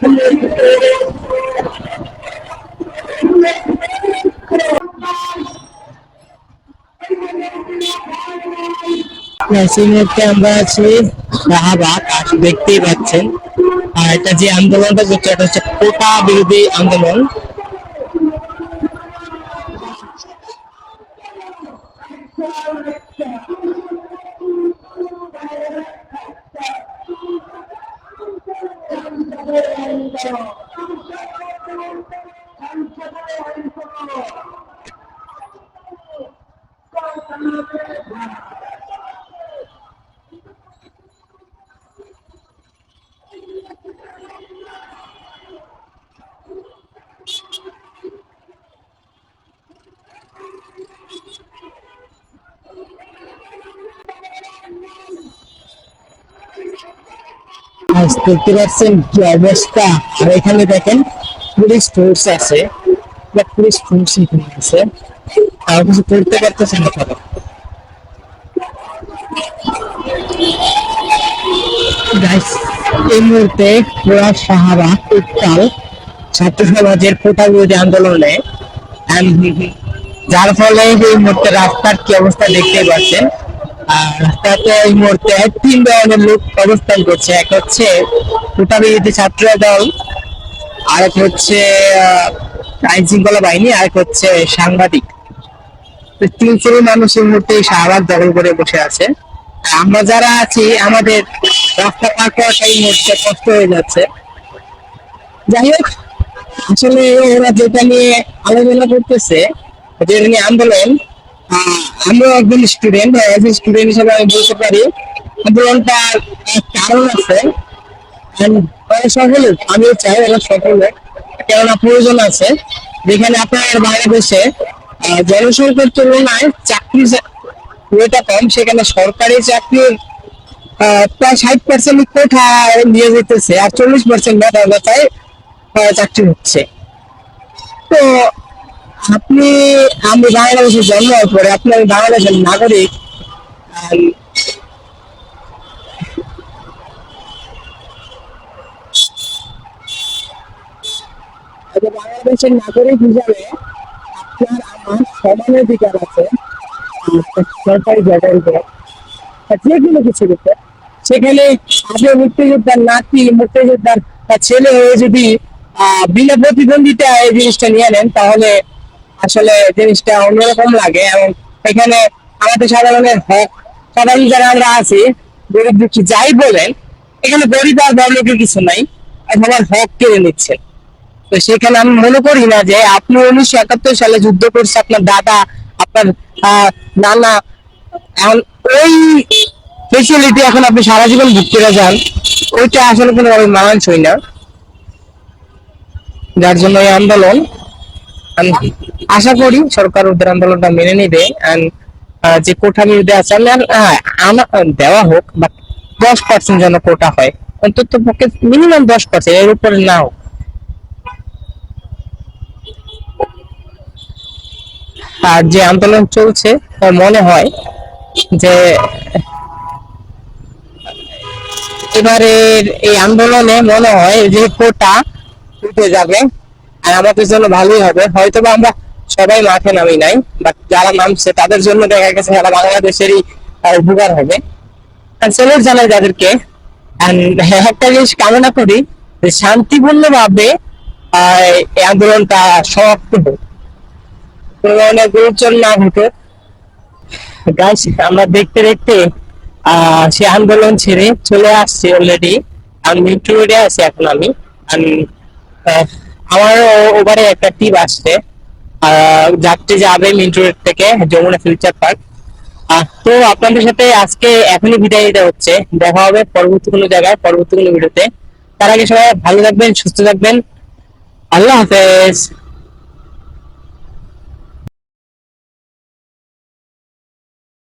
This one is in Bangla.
সেই মুহূর্তে আমরা আছি। শাহবাগ দেখতেই পাচ্ছেন। আর এটা যে আন্দোলনটা করছে, এটা হচ্ছে কোটা বিরোধী আন্দোলন। Thank you. আজ দেখতে পাচ্ছেন কি অবস্থা? আর এখানে দেখেন পুলিশ ফোর্স আছে। পুলিশ ফোর্স এখানে আছে আর কিছু করতে পারতেছে না তারা। Guys, এই মুহূর্তে পুরা সাহারা উত্তাল ছাত্র সমাজের কোটা বিরোধী আন্দোলনে। যার ফলে এই মুহূর্তে রাস্তার কি অবস্থা দেখতে পাচ্ছেন। রাস্তাতে এই মুহূর্তে তিন ধরনের লোক অবস্থান করছে। এক হচ্ছে কোটাবিরোধী ছাত্র দল, আরেক হচ্ছে আইন শৃঙ্খলা বাহিনী, আরেক হচ্ছে সাংবাদিক। তিন শ্রেণির মানুষ এই মুহূর্তে শাহবাগ দখল করে বসে আছে। আমরা যারা আছি, আমাদের রাস্তা পার করাটা এই মুহূর্তে কষ্ট হয়ে যাচ্ছে। যাই হোক, আসলে ওরা যেটা নিয়ে আলোচনা করতেছে যেটা নিয়ে আন্দোলন আমরা একজন স্টুডেন্ট এজ স্টুডেন্ট হিসেবে আমি বলতে পারি আন্দোলনটার কারণ আছে। ওরা আমিও চাই ওরা সকলে, কেননা প্রয়োজন আছে। যেখানে আপনার বাংলাদেশে জনসংখ্যার তুলনায় চাকরি ইয়েটা কম, সেখানে সরকারি চাকরির প্রায় ষাট পার্সেন্ট কোঠা নিয়ে যেতেছে, আর চল্লিশ পার্সেন্ট মেধার কথায় চাকরি হচ্ছে। তো আপনি, আমি বাংলাদেশে জন্ম হওয়ার পরে আপনি আমি বাংলাদেশের নাগরিক বাংলাদেশের নাগরিক হিসাবে আপনার আমার সমান অধিকার আছে সরকারি জবের উপর যে কোনো কিছু করতে, সেখানে আপনি মুক্তিযোদ্ধার নাতি, মুক্তিযোদ্ধার ছেলে হয়ে যদি বিনা প্রতিদ্বন্দ্বিতা এই জিনিসটা নিয়ে নেন, তাহলে আসলে জিনিসটা অন্যরকম লাগে এবং এখানে আমাদের সাধারণের হক, সাধারণ যারা আমরা আছি, গরিব দুঃখী যাই বলেন, এখানে গরিব আর বড়লোকের কিছু নাই সবার হক কেড়ে নিচ্ছে। তো সেখানে আমি মনে করি না যে আপনি উনিশশো একাত্তর সালে যুদ্ধ করছে, আপনার দাদা, আপনার নানা, এখন ওই ফেসিলিটি এখন আপনি সারা জীবন ভোগ করে যান, ওইটা আসলে কোনো মানানসই না। যার জন্য এই আন্দোলন আশা করি সরকার ওদের আন্দোলনটা মেনে নিবে যে কোটা আমি আহ, আনা- দেওয়া হোক বা দশ পার্সেন্ট যেন কোটা হয় অন্তত পক্ষে মিনিমাম দশ পার্সেন্ট এর উপরে না হোক। আর যে আন্দোলন চলছে মনে হয় যে এবারের এই আন্দোলনে মনে হয় যে কোটা উঠে যাবে আর আমাদের জন্য ভালোই হবে। হয়তো বা আমরা সবাই মাঠে নামি নাই বাট যারা নামছে তাদের জন্য দেখা গেছে সারা বাংলাদেশেরই উপকার হবে। স্যালুট জানাই যাদেরকে And একটা জিনিস কামনা করি যে শান্তিপূর্ণ ভাবে এই আন্দোলনটা সমাপ্ত হোক। কোনো ধরনের গুরুচর না ঘটুক। গাইস আমরা দেখতে দেখতে সে আন্দোলন ছেড়ে চলে আসছি অলরেডি আমি মিন্টু রোডে আছি এখন আমি। আমি আহ, আমার ওভারে একটা টিপ আসছে। যাত্রী যাবে মিন্টু রোড থেকে যমুনা ফিউচার পার্ক তো আপনাদের সাথে আজকে এখনই বিদায় নিতে হচ্ছে। দেখা হবে পরবর্তী কোনো জায়গায়, পরবর্তী কোনো ভিডিওতে। তার আগে সবাই ভালো থাকবেন, সুস্থ থাকবেন। আল্লাহ হাফেজ।